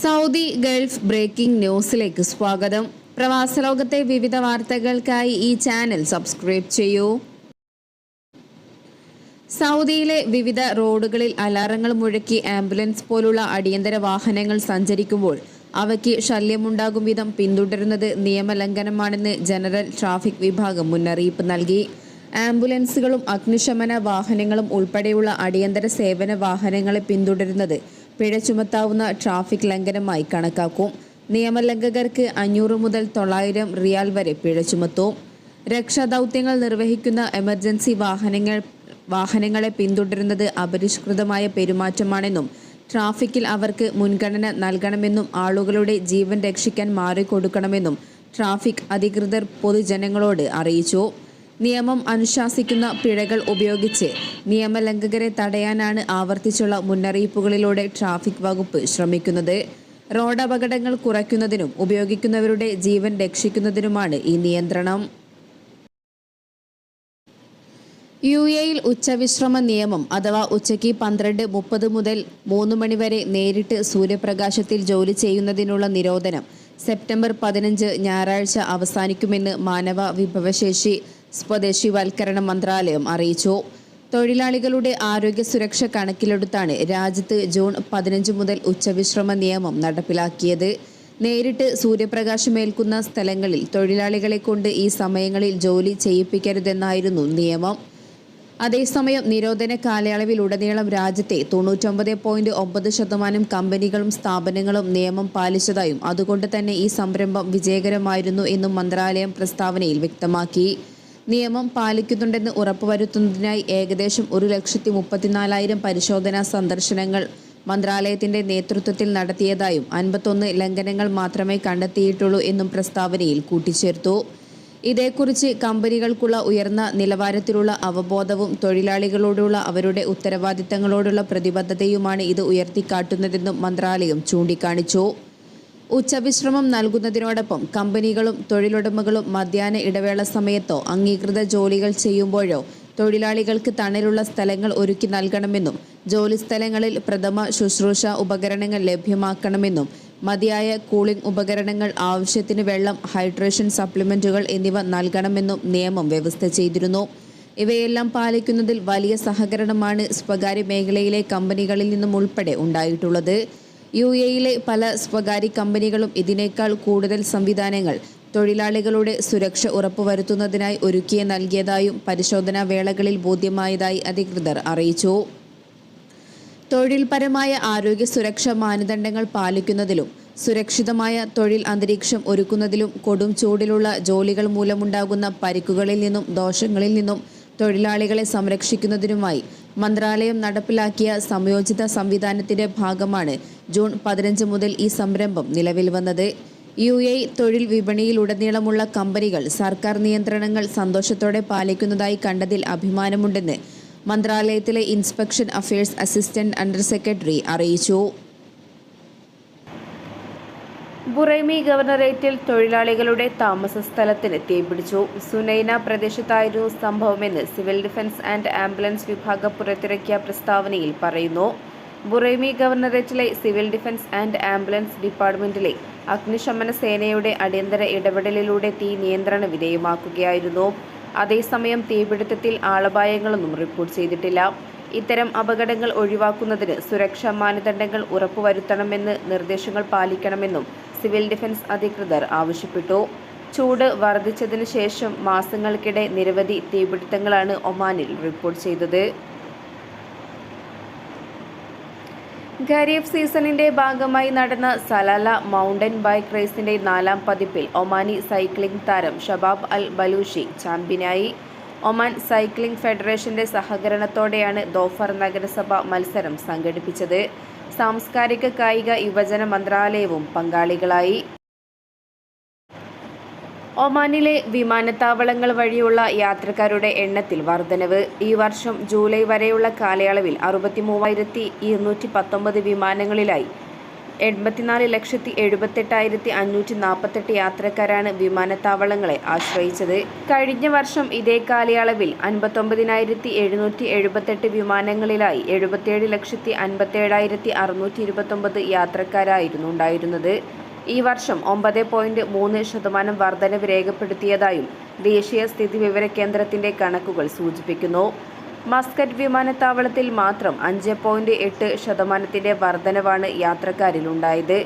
Saudi Gulf breaking ന്യൂസിലേക്ക് സ്വാഗതം. പ്രവാസ ലോകത്തെ വിവിധ വാർത്തകൾക്കായി ഈ ചാനൽ സബ്സ്ക്രൈബ് ചെയ്യൂ. സൗദിയിലെ വിവിധ റോഡുകളിൽ അലാറങ്ങൾ മുഴക്കി ആംബുലൻസ് പോലുള്ള അടിയന്തര വാഹനങ്ങൾ സഞ്ചരിക്കുമ്പോൾ അവയ്ക്ക് ശല്യമുണ്ടാകും വിധം പിന്തുടരുന്നത് നിയമലംഘനമാണെന്ന് ജനറൽ ട്രാഫിക് വിഭാഗം മുന്നറിയിപ്പ് നൽകി. ആംബുലൻസുകളും അഗ്നിശമന വാഹനങ്ങളും ഉൾപ്പെടെയുള്ള അടിയന്തര സേവന വാഹനങ്ങളെ പിന്തുടരുന്നത് പിഴ ചുമത്താവുന്ന ട്രാഫിക് ലംഘനമായി കണക്കാക്കും. നിയമലംഘകർക്ക് അഞ്ഞൂറ് മുതൽ തൊള്ളായിരം റിയാൽ വരെ പിഴ ചുമത്തും. രക്ഷാദൗത്യങ്ങൾ നിർവഹിക്കുന്ന എമർജൻസി വാഹനങ്ങൾ വാഹനങ്ങളെ പിന്തുടരുന്നത് അപരിഷ്കൃതമായ പെരുമാറ്റമാണെന്നും ട്രാഫിക്കിൽ അവർക്ക് മുൻഗണന നൽകണമെന്നും ആളുകളുടെ ജീവൻ രക്ഷിക്കാൻ മാറിക്കൊടുക്കണമെന്നും ട്രാഫിക് അധികൃതർ പൊതുജനങ്ങളോട് അറിയിച്ചു. നിയമം അനുശാസിക്കുന്ന പിഴകൾ ഉപയോഗിച്ച് നിയമലംഘകരെ തടയാനാണ് ആവർത്തിച്ചുള്ള മുന്നറിയിപ്പുകളിലൂടെ ട്രാഫിക് വകുപ്പ് ശ്രമിക്കുന്നത്. റോഡപകടങ്ങൾ കുറയ്ക്കുന്നതിനും ഉപയോഗിക്കുന്നവരുടെ ജീവൻ രക്ഷിക്കുന്നതിനുമാണ് ഈ നിയന്ത്രണം. യു എയിൽ ഉച്ചവിശ്രമ നിയമം അഥവാ ഉച്ചയ്ക്ക് പന്ത്രണ്ട് മുപ്പത് മുതൽ മൂന്ന് മണിവരെ നേരിട്ട് സൂര്യപ്രകാശത്തിൽ ജോലി ചെയ്യുന്നതിനുള്ള നിരോധനം സെപ്റ്റംബർ പതിനഞ്ച് ഞായറാഴ്ച അവസാനിക്കുമെന്ന് മാനവ വിഭവശേഷി സ്വദേശിവൽക്കരണ മന്ത്രാലയം അറിയിച്ചു. തൊഴിലാളികളുടെ ആരോഗ്യ സുരക്ഷ കണക്കിലെടുത്താണ് രാജ്യത്ത് ജൂൺ പതിനഞ്ച് മുതൽ ഉച്ചവിശ്രമ നിയമം നടപ്പിലാക്കിയത്. നേരിട്ട് സൂര്യപ്രകാശമേൽക്കുന്ന സ്ഥലങ്ങളിൽ തൊഴിലാളികളെ കൊണ്ട് ഈ സമയങ്ങളിൽ ജോലി ചെയ്യിപ്പിക്കരുതെന്നായിരുന്നു നിയമം. അതേസമയം നിരോധന കാലയളവിലുടനീളം രാജ്യത്തെ തൊണ്ണൂറ്റൊമ്പത് പോയിന്റ് ഒമ്പത് ശതമാനം കമ്പനികളും സ്ഥാപനങ്ങളും നിയമം പാലിച്ചതായും അതുകൊണ്ട് തന്നെ ഈ സംരംഭം വിജയകരമായിരുന്നു എന്നും മന്ത്രാലയം പ്രസ്താവനയിൽ വ്യക്തമാക്കി. നിയമം പാലിക്കുന്നുണ്ടെന്ന് ഉറപ്പുവരുത്തുന്നതിനായി ഏകദേശം ഒരു ലക്ഷത്തി മുപ്പത്തിനാലായിരം പരിശോധനാ സന്ദർശനങ്ങൾ മന്ത്രാലയത്തിന്റെ നേതൃത്വത്തിൽ നടത്തിയതായും അൻപത്തൊന്ന് ലംഘനങ്ങൾ മാത്രമേ കണ്ടെത്തിയിട്ടുള്ളൂ എന്നും പ്രസ്താവനയിൽ കൂട്ടിച്ചേർത്തു. ഇതേക്കുറിച്ച് കമ്പനികൾക്കുള്ള ഉയർന്ന നിലവാരത്തിലുള്ള അവബോധവും തൊഴിലാളികളോടുള്ള അവരുടെ ഉത്തരവാദിത്തങ്ങളോടുള്ള പ്രതിബദ്ധതയുമാണ് ഇത് ഉയർത്തിക്കാട്ടുന്നതെന്നും മന്ത്രാലയം ചൂണ്ടിക്കാണിച്ചു. ഉച്ചവിശ്രമം നൽകുന്നതിനോടൊപ്പം കമ്പനികളും തൊഴിലുടമകളും മധ്യാഹ്ന ഇടവേള സമയത്തോ അംഗീകൃത ജോലികൾ ചെയ്യുമ്പോഴോ തൊഴിലാളികൾക്ക് തണലുള്ള സ്ഥലങ്ങൾ ഒരുക്കി നൽകണമെന്നും ജോലിസ്ഥലങ്ങളിൽ പ്രഥമ ശുശ്രൂഷ ഉപകരണങ്ങൾ ലഭ്യമാക്കണമെന്നും മതിയായ കൂളിംഗ് ഉപകരണങ്ങൾ ആവശ്യത്തിന് വെള്ളം ഹൈഡ്രേഷൻ സപ്ലിമെന്റുകൾ എന്നിവ നൽകണമെന്നും നിയമം വ്യവസ്ഥ ചെയ്തിരുന്നു. ഇവയെല്ലാം പാലിക്കുന്നതിൽ വലിയ സഹകരണമാണ് സ്വകാര്യ മേഖലയിലെ കമ്പനികളിൽ നിന്നും ഉൾപ്പെടെ ഉണ്ടായിട്ടുള്ളത്. യു എയിലെ പല സ്വകാര്യ കമ്പനികളും ഇതിനേക്കാൾ കൂടുതൽ സംവിധാനങ്ങൾ തൊഴിലാളികളുടെ സുരക്ഷ ഉറപ്പുവരുത്തുന്നതിനായി ഒരുക്കിയ നൽകിയതായും പരിശോധനാ വേളകളിൽ ബോധ്യമായതായി അധികൃതർ അറിയിച്ചു. തൊഴിൽപരമായ ആരോഗ്യ സുരക്ഷാ മാനദണ്ഡങ്ങൾ പാലിക്കുന്നതിലും സുരക്ഷിതമായ തൊഴിൽ അന്തരീക്ഷം ഒരുക്കുന്നതിലും കൊടും ചൂടിലുള്ള ജോലികൾ മൂലമുണ്ടാകുന്ന പരിക്കുകളിൽ നിന്നും ദോഷങ്ങളിൽ നിന്നും തൊഴിലാളികളെ സംരക്ഷിക്കുന്നതിനുമായി മന്ത്രാലയം നടപ്പിലാക്കിയ സംയോജിത സംവിധാനത്തിന്റെ ഭാഗമാണ് ജൂൺ പതിനഞ്ച് മുതൽ ഈ സംരംഭം നിലവിൽ വന്നത്. യു എ തൊഴിൽ വിപണിയിലുടനീളമുള്ള കമ്പനികൾ സർക്കാർ നിയന്ത്രണങ്ങൾ സന്തോഷത്തോടെ പാലിക്കുന്നതായി കണ്ടതിൽ അഭിമാനമുണ്ടെന്ന് മന്ത്രാലയത്തിലെ inspection affairs assistant under secretary അറിയിച്ചു. ബുറൈമി ഗവർണറേറ്റിൽ തൊഴിലാളികളുടെ താമസ സ്ഥലത്തിന് തീപിടിച്ചു സുനൈന പ്രദേശത്തായിരുന്നു സംഭവമെന്ന് സിവിൽ ഡിഫൻസ് ആൻഡ് ആംബുലൻസ് വിഭാഗം പുറത്തിറക്കിയ പ്രസ്താവനയിൽ പറയുന്നു. ബുറൈമി ഗവർണറേറ്റിലെ സിവിൽ ഡിഫൻസ് ആൻഡ് ആംബുലൻസ് ഡിപ്പാർട്ട്മെന്റിലെ അഗ്നിശമന സേനയുടെ അടിയന്തര ഇടപെടലിലൂടെ തീ നിയന്ത്രണ വിധേയമാക്കുകയായിരുന്നു. അതേസമയം തീപിടുത്തത്തിൽ ആളപായങ്ങളൊന്നും റിപ്പോർട്ട് ചെയ്തിട്ടില്ല. ഇത്തരം അപകടങ്ങൾ ഒഴിവാക്കുന്നതിന് സുരക്ഷാ മാനദണ്ഡങ്ങൾ ഉറപ്പുവരുത്തണമെന്ന് നിർദ്ദേശങ്ങൾ പാലിക്കണമെന്നും സിവിൽ ഡിഫൻസ് അധികൃതർ ആവശ്യപ്പെട്ടു. ചൂട് വർദ്ധിച്ചതിനു ശേഷം മാസങ്ങൾക്കിടെ നിരവധി തീപിടുത്തങ്ങളാണ് ഒമാനിൽ റിപ്പോർട്ട് ചെയ്തത്. ഖരീഫ് സീസണിന്റെ ഭാഗമായി നടന്ന സലാല മൗണ്ടൻ ബൈക്ക് റേസിന്റെ നാലാം പതിപ്പിൽ ഒമാനി സൈക്ലിംഗ് താരം ഷബാബ് അൽ ബലൂഷി ചാമ്പ്യനായി. ഒമാൻ സൈക്ലിംഗ് ഫെഡറേഷന്റെ സഹകരണത്തോടെയാണ് ദോഫർ നഗരസഭ മത്സരം സംഘടിപ്പിച്ചത്. സാംസ്കാരിക കായിക യുവജന മന്ത്രാലയവും പങ്കാളികളായി. ഒമാനിലെ വിമാനത്താവളങ്ങൾ വഴിയുള്ള യാത്രക്കാരുടെ എണ്ണത്തിൽ വർധനവ്. ഈ വർഷം ജൂലൈ വരെയുള്ള കാലയളവിൽ അറുപത്തി മൂവായിരത്തി ഇരുന്നൂറ്റി പത്തൊമ്പത് വിമാനങ്ങളിലായി എൺപത്തിനാല് ലക്ഷത്തി എഴുപത്തെട്ടായിരത്തി അഞ്ഞൂറ്റി നാൽപ്പത്തെട്ട് യാത്രക്കാരാണ് വിമാനത്താവളങ്ങളെ ആശ്രയിച്ചത്. കഴിഞ്ഞ വർഷം ഇതേ കാലയളവിൽ അൻപത്തൊമ്പതിനായിരത്തി എഴുന്നൂറ്റി എഴുപത്തെട്ട് വിമാനങ്ങളിലായി എഴുപത്തിയേഴ് ലക്ഷത്തി അൻപത്തേഴായിരത്തി അറുന്നൂറ്റി ഇരുപത്തൊമ്പത് യാത്രക്കാരായിരുന്നു ഉണ്ടായിരുന്നത്. ഈ വർഷം ഒമ്പത് പോയിന്റ് മൂന്ന് ശതമാനം വർധനവ് രേഖപ്പെടുത്തിയതായും ദേശീയ സ്ഥിതി വിവര കേന്ദ്രത്തിന്റെ കണക്കുകൾ സൂചിപ്പിക്കുന്നു. മസ്കറ്റ് വിമാനത്താവളത്തിൽ മാത്രം അഞ്ച് പോയിന്റ് എട്ട് ശതമാനത്തിന്റെ വർധനവാണ് യാത്രക്കാരിൽ യാത്രക്കാരിലുണ്ടായത്.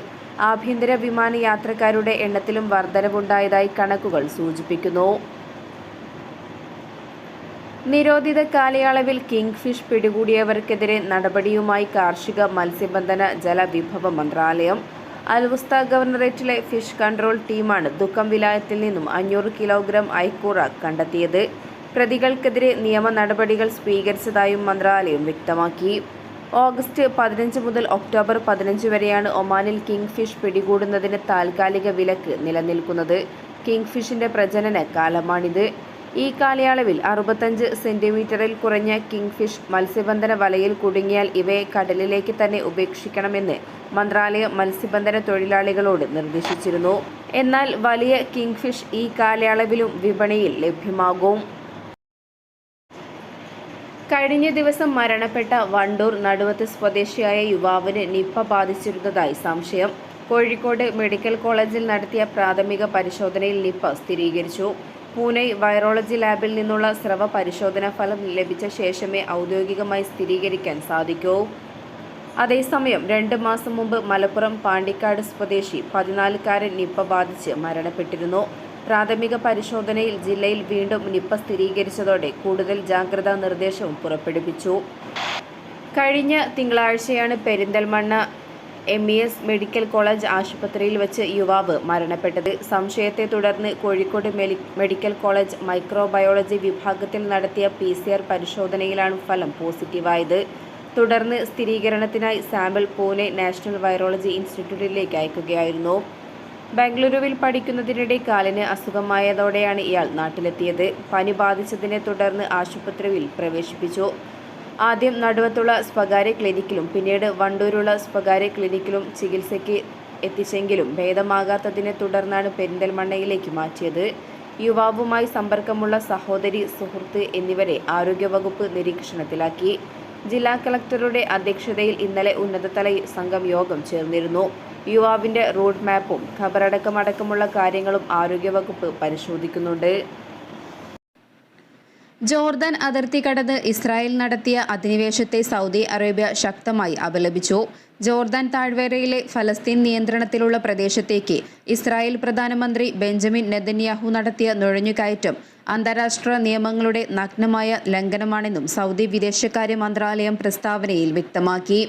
ആഭ്യന്തര വിമാന യാത്രക്കാരുടെ എണ്ണത്തിലും വർധനവുണ്ടായതായി കണക്കുകൾ സൂചിപ്പിക്കുന്നു. നിരോധിത കാലയളവിൽ കിങ് ഫിഷ് പിടികൂടിയവർക്കെതിരെ നടപടിയുമായി കാർഷിക മത്സ്യബന്ധന ജലവിഭവ മന്ത്രാലയം അൽവുസ്ത ഗവർണറേറ്റിലെ ഫിഷ് കൺട്രോൾ ടീമാണ് ദുഃഖം വിലായത്തിൽ നിന്നും അഞ്ഞൂറ് കിലോഗ്രാം ഐക്കൂറ കണ്ടെത്തിയത്. പ്രതികൾക്കെതിരെ നിയമ നടപടികൾ സ്വീകരിച്ചതായും മന്ത്രാലയം വ്യക്തമാക്കി. ഓഗസ്റ്റ് പതിനഞ്ച് മുതൽ ഒക്ടോബർ പതിനഞ്ച് വരെയാണ് ഒമാനിൽ കിങ് ഫിഷ് പിടികൂടുന്നതിന് താൽക്കാലിക വിലക്ക് നിലനിൽക്കുന്നത്. കിങ് ഫിഷിന്റെ പ്രജനന കാലമാണിത്. ഈ കാലയളവിൽ അറുപത്തഞ്ച് സെന്റിമീറ്ററിൽ കുറഞ്ഞ കിങ് ഫിഷ് മത്സ്യബന്ധന വലയിൽ കുടുങ്ങിയാൽ ഇവയെ കടലിലേക്ക് തന്നെ ഉപേക്ഷിക്കണമെന്ന് മന്ത്രാലയം മത്സ്യബന്ധന തൊഴിലാളികളോട് നിർദ്ദേശിച്ചിരുന്നു. എന്നാൽ വലിയ കിങ് ഫിഷ് ഈ കാലയളവിലും വിപണിയിൽ ലഭ്യമാകും. കഴിഞ്ഞ ദിവസം മരണപ്പെട്ട വണ്ടൂർ നടുവത്ത് സ്വദേശിയായ യുവാവിന് നിപ്പ ബാധിച്ചിരുന്നതായി സംശയം. കോഴിക്കോട് മെഡിക്കൽ കോളേജിൽ നടത്തിയ പ്രാഥമിക പരിശോധനയിൽ നിപ്പ സ്ഥിരീകരിച്ചു. പൂനെ വൈറോളജി ലാബിൽ നിന്നുള്ള സ്രവ പരിശോധനാ ഫലം ലഭിച്ച ശേഷമേ ഔദ്യോഗികമായി സ്ഥിരീകരിക്കാൻ സാധിക്കൂ. അതേസമയം രണ്ട് മാസം മുമ്പ് മലപ്പുറം പാണ്ടിക്കാട് സ്വദേശി പതിനാലുകാരൻ നിപ്പ ബാധിച്ച് മരണപ്പെട്ടിരുന്നു. പ്രാഥമിക പരിശോധനയിൽ ജില്ലയിൽ വീണ്ടും നിപ്പ സ്ഥിരീകരിച്ചതോടെ കൂടുതൽ ജാഗ്രതാ നിർദ്ദേശവും പുറപ്പെടുവിച്ചു. കഴിഞ്ഞ തിങ്കളാഴ്ചയാണ് Perinthalmanna M E S medical college ആശുപത്രിയിൽ വെച്ച് യുവാവ് മരണപ്പെട്ടത്. സംശയത്തെ തുടർന്ന് കോഴിക്കോട് മെഡിക്കൽ കോളേജ് മൈക്രോബയോളജി വിഭാഗത്തിൽ നടത്തിയ പി സി ആർ പരിശോധനയിലാണ് ഫലം പോസിറ്റീവായത്. തുടർന്ന് സ്ഥിരീകരണത്തിനായി സാമ്പിൾ പൂനെ നാഷണൽ വൈറോളജി ഇൻസ്റ്റിറ്റ്യൂട്ടിലേക്ക് അയക്കുകയായിരുന്നു. ബംഗളൂരുവിൽ പഠിക്കുന്നതിനിടെ കാലിന് അസുഖമായതോടെയാണ് ഇയാൾ നാട്ടിലെത്തിയത്. പനി ബാധിച്ചതിനെ തുടർന്ന് ആശുപത്രിയിൽ പ്രവേശിപ്പിച്ചു. ആദ്യം നടുവത്തുള്ള സ്വകാര്യ ക്ലിനിക്കിലും പിന്നീട് വണ്ടൂരുള്ള സ്വകാര്യ ക്ലിനിക്കിലും ചികിത്സയ്ക്ക് എത്തിച്ചെങ്കിലും ഭേദമാകാത്തതിനെ തുടർന്നാണ് പെരിന്തൽമണ്ണയിലേക്ക് മാറ്റിയത്. യുവാവുമായി സമ്പർക്കമുള്ള സഹോദരി സുഹൃത്ത് എന്നിവരെ ആരോഗ്യവകുപ്പ് നിരീക്ഷണത്തിലാക്കി. ജില്ലാ കളക്ടറുടെ അധ്യക്ഷതയിൽ ഇന്നലെ ഉന്നതതല സംഘം യോഗം ചേർന്നിരുന്നു. യുവാവിന്റെ റോഡ് മാപ്പും ഖബറടക്കമടക്കമുള്ള കാര്യങ്ങളും ആരോഗ്യവകുപ്പ് പരിശോധിക്കുന്നുണ്ട്. ജോർദാൻ അതിർത്തി കടന്ന് ഇസ്രായേൽ നടത്തിയ അധിനിവേശത്തെ സൗദി അറേബ്യ ശക്തമായി അപലപിച്ചു. ജോർദാൻ താഴ്വരയിലെ ഫലസ്തീൻ നിയന്ത്രണത്തിലുള്ള പ്രദേശത്തേക്ക് ഇസ്രായേൽ പ്രധാനമന്ത്രി ബെഞ്ചമിൻ നെതന്യാഹു നടത്തിയ നുഴഞ്ഞുകയറ്റം അന്താരാഷ്ട്ര നിയമങ്ങളുടെ നഗ്നമായ ലംഘനമാണെന്നും സൗദി വിദേശകാര്യ മന്ത്രാലയം പ്രസ്താവനയിൽ വ്യക്തമാക്കി.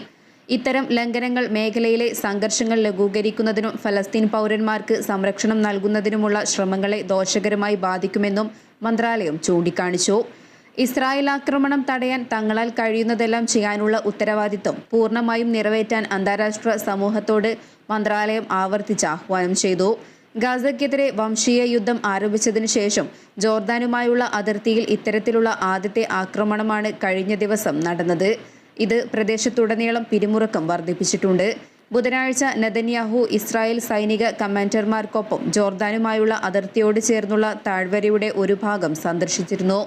ഇത്തരം ലംഘനങ്ങൾ മേഖലയിലെ സംഘർഷങ്ങൾ ലഘൂകരിക്കുന്നതിനും ഫലസ്തീൻ പൗരന്മാർക്ക് സംരക്ഷണം നൽകുന്നതിനുമുള്ള ശ്രമങ്ങളെ ദോഷകരമായി ബാധിക്കുമെന്നും മന്ത്രാലയം ചൂണ്ടിക്കാണിച്ചു. ഇസ്രായേൽ ആക്രമണം തടയാൻ തങ്ങളാൽ കഴിയുന്നതെല്ലാം ചെയ്യാനുള്ള ഉത്തരവാദിത്വം പൂർണമായും നിറവേറ്റാൻ അന്താരാഷ്ട്ര സമൂഹത്തോട് മന്ത്രാലയം ആവർത്തിച്ച് ആഹ്വാനം ചെയ്തു. ഗാസയ്ക്കെതിരെ വംശീയ യുദ്ധം ആരംഭിച്ചതിനു ശേഷം ജോർദാനുമായുള്ള അതിർത്തിയിൽ ഇത്തരത്തിലുള്ള ആദ്യത്തെ ആക്രമണമാണ് കഴിഞ്ഞ ദിവസം നടന്നത്. ഇത് പ്രദേശത്തുടനീളം പിരിമുറുക്കം വർദ്ധിപ്പിച്ചിട്ടുണ്ട്. ബുധനാഴ്ച നെതന്യാഹു ഇസ്രായേൽ സൈനിക കമാൻഡർമാർക്കൊപ്പം ജോർദാനുമായുള്ള അതിർത്തിയോട് ചേർന്നുള്ള താഴ്വരയുടെ ഒരു ഭാഗം സന്ദർശിച്ചിരുന്നു.